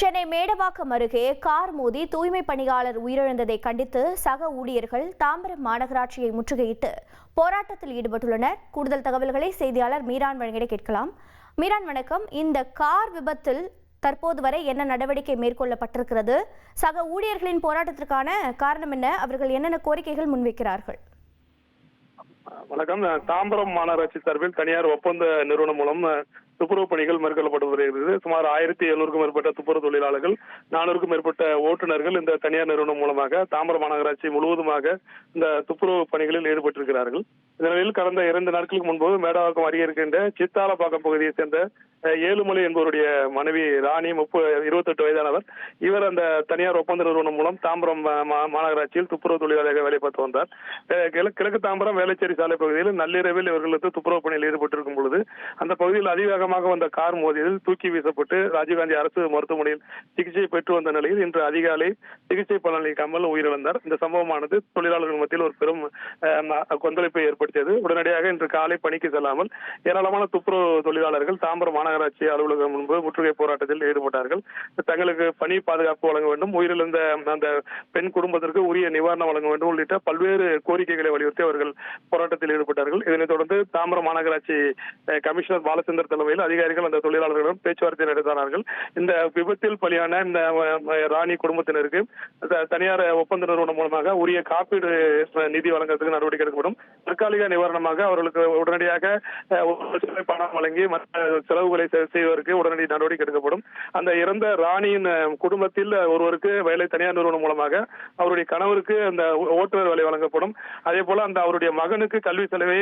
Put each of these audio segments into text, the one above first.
சென்னை மேடவாக்கம் அருகே கார் மோதி தூய்மை பணியாளர் உயிரிழந்ததை கண்டித்து சக ஊழியர்கள் தாம்பரம் மாநகராட்சியை முற்றுகையிட்டு போராட்டத்தில் ஈடுபட்டுள்ளனர். கூடுதல் தகவல்களை செய்தியாளர் மீரான் வழங்கிட கேட்கலாம். மீரான் வணக்கம். இந்த கார் விபத்தில் தற்போது வரை என்ன நடவடிக்கை மேற்கொள்ளப்பட்டிருக்கிறது? சக ஊழியர்களின் போராட்டத்திற்கான காரணம் என்ன? அவர்கள் என்னென்ன கோரிக்கைகள் முன்வைக்கிறார்கள்? வணக்கம். தாம்பரம் மாநகராட்சி சார்பில் தனியார் ஒப்பந்த நிறுவனம் மூலம் துப்புரவு பணிகள் மேற்கொள்ளப்பட்டு வருகிறது சுமார் ஆயிரத்தி எழுநூறுக்கும் மேற்பட்ட துப்புரவு தொழிலாளர்கள் நானூறுக்கும் மேற்பட்ட ஓட்டுநர்கள் இந்த தனியார் நிறுவனம் மூலமாக தாம்பரம் மாநகராட்சி முழுவதுமாக இந்த துப்புரவு பணிகளில் ஈடுபட்டிருக்கிறார்கள். இந்த நிலையில் கடந்த இரண்டு நாட்களுக்கு முன்பு மேடவாக்கம் அருகே இருக்கின்ற சித்தாலப்பாக்கம் பகுதியைச் சேர்ந்த ஏழுமலை என்பவருடைய மனைவி ராணி முப்பது இருபத்தெட்டு வயதானவர் இவர் அந்த தனியார் ஒப்பந்த நிறுவனம் மூலம் தாம்பரம் மா- மாநகராட்சியில் துப்புரவு தொழிலாளராக வேலை பார்த்து வந்தார். கிழக்கு கிழக்கு தாம்பரம் வேலைச்சேரி சாலை பகுதியில் நள்ளிரவில் இவர்களுக்கு துப்புரவு பணியில் ஈடுபட்டிருக்கும் பொழுது அந்த பகுதியில் அதிவேகமாக வந்த கார் மோதியதில் தூக்கி வீசப்பட்டு ராஜீவ்காந்தி அரசு மருத்துவமனையில் சிகிச்சை பெற்று வந்த நிலையில் இன்று அதிகாலை சிகிச்சை பலனளிக்காமல் உயிரிழந்தார். இந்த சம்பவமானது தொழிலாளர்கள் மத்தியில் ஒரு பெரும் கொந்தளிப்பை ஏற்படுத்தியது. உடனடியாக இன்று காலை பணிக்கு செல்லாமல் ஏராளமான துப்புரவு தொழிலாளர்கள் தாம்பரம் மாநகராட்சி அலுவலகம் முன்பு முற்றுகை போராட்டத்தில் ஈடுபட்டார்கள். தங்களுக்கு பணி பாதுகாப்பு வழங்க வேண்டும். உயிரிழந்த அந்த பெண் குடும்பத்திற்கு உரிய நிவாரணம் வழங்க வேண்டும் உள்ளிட்ட பல்வேறு கோரிக்கைகளை வலியுறுத்தி அவர்கள் போராட்டத்தில் ஈடுபட்டார்கள். இதனைத் தொடர்ந்து தாம்பரம் மாநகராட்சி கமிஷனர் பாலச்சந்தர் தலைமையில் அதிகாரிகள் அந்த தொழிலாளர்களிடம் பேச்சுவார்த்தை நடத்தினார்கள் இந்த விபத்தில் பலியான இந்த ராணி குடும்பத்தினருக்கு தனியார் ஒப்பந்த நிறுவனம் மூலமாக உரிய காப்பீடு நிதி வழங்குறதுக்கு நடவடிக்கை எடுக்கப்படும். தற்காலிக நிவாரணமாக அவர்களுக்கு உடனடியாக பணம் வழங்கி மற்ற செலவுகளை செய்வதற்கு உடனடி நடவடிக்கை எடுக்கப்படும். அந்த இறந்த ராணியின் குடும்பத்தில் ஒருவருக்கு வேலை தனியார் நிறுவனம் மூலமாக அவருடைய கணவருக்கு அந்த ஓட்டுநர் வேலை வழங்கப்படும். அதே போல அந்த அவருடைய மகனுக்கு கல்வி செலவை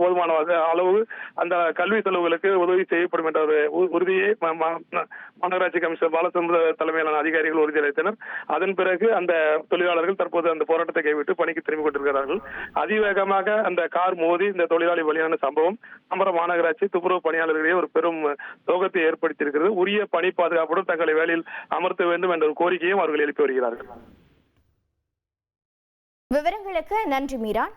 போதுமான அளவு அந்த கல்வி செலவுகளுக்கு உதவி உதவி செய்யப்படும் என்ற ஒரு உறுதியை மாநகராட்சி கமிஷனர் பாலச்சந்திர தலைமையிலான அதிகாரிகள் உறுதியளித்தனர் அதன் பிறகு அந்த தொழிலாளர்கள் தற்போது அந்த போராட்டத்தை கைவிட்டு பணிக்கு திரும்பிக் கொண்டிருக்கிறார்கள். அதிவேகமாக அந்த கார் மோதி இந்த தொழிலாளி பலியான சம்பவம் தாம்பரம் மாநகராட்சி துப்புரவு பணியாளர்களிடையே ஒரு பெரும் சோகத்தை ஏற்படுத்தியிருக்கிறது. உரிய பணி பாதுகாப்புடன் தங்களை வேலையில் அமர்த்த வேண்டும் என்ற ஒரு கோரிக்கையும் அவர்கள் எழுப்பி வருகிறார்கள். விவரங்களுக்கு நன்றி மீரான்